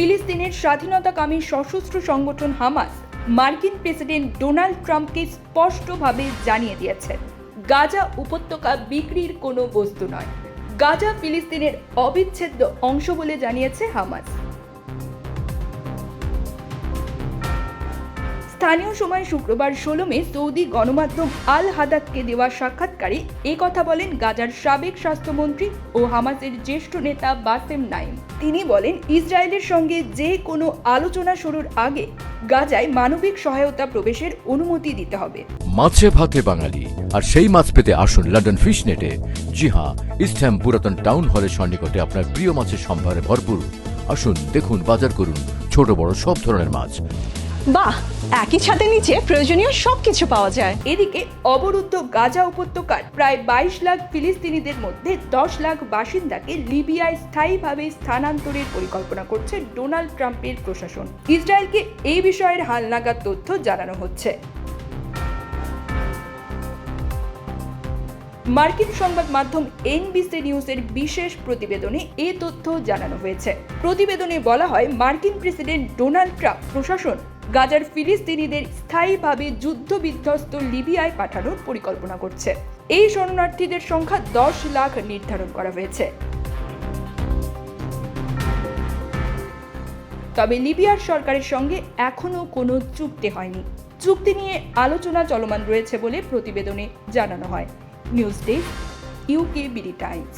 ফিলিস্তিনের স্বাধীনতাকামী সশস্ত্র সংগঠন হামাস, মার্কিন প্রেসিডেন্ট ডোনাল্ড ট্রাম্পকে স্পষ্টভাবে জানিয়ে দিয়েছে, গাজা উপত্যকা বিক্রির কোনো বস্তু নয়। গাজা ফিলিস্তিনের অবিচ্ছেদ্য অংশ বলে জানিয়েছে হামাস। স্থানীয় সময় শুক্রবার ষোলো মে সৌদি গণমাধ্যম আল হাদাতকে দেওয়া সাক্ষাৎকারে এ কথা বলেন গাজার সাবেক স্বাস্থ্যমন্ত্রী ও হামাসের জ্যেষ্ঠ নেতা বাসেম নাইম। তিনি বলেন, ইসরায়েলের সঙ্গে যে কোনো আলোচনা শুরুর আগে গাজায় মানবিক সহায়তা প্রবেশের অনুমতি দিতে হবে। মাছে ভাতে বাঙালি, আর সেই মাছ পেতে আসুন লন্ডন ফিশ নেটে জি হ্যাঁ ইস্টহ্যাম পুরাতন টাউন হলের সন্নিকটে আপনার প্রিয় মাছের সম্ভারে ভরপুর। আসুন, দেখুন, বাজার করুন ছোট বড় সব ধরনের মাছ। বাহ, একই ছাদের নিচে প্রয়োজনীয় সবকিছু পাওয়া যায়। এদিকে অবরুদ্ধ গাজা উপত্যকার প্রায় বাইশ লাখ ফিলিস্তিনিদের মধ্যে দশ লাখ বাসিন্দাকে লিবিয়ায় স্থায়ীভাবে স্থানান্তরের পরিকল্পনা করছে ডোনাল্ড ট্রাম্পের প্রশাসন। ইসরায়েলকে এই বিষয়ের হালনাগাদ তথ্য জানানো হচ্ছে। মার্কিন সংবাদ মাধ্যম এনবিসি নিউজের বিশেষ প্রতিবেদনে এ তথ্য জানানো হয়েছে। প্রতিবেদনে বলা হয়, মার্কিন প্রেসিডেন্ট ডোনাল্ড ট্রাম্প প্রশাসন গাজার ফিলিস্তিনিদের স্থায়ীভাবে যুদ্ধ বিধ্বস্ত লিবিয়ায় পাঠানোর পরিকল্পনা করছে। এই শরণার্থীদের সংখ্যা দশ লাখ নির্ধারণ করা হয়েছে। তবে লিবিয়ার সরকারের সঙ্গে এখনও কোনো চুক্তি হয়নি। চুক্তি নিয়ে আলোচনা চলমান রয়েছে বলে প্রতিবেদনে জানানো হয়। News desk UK BD times.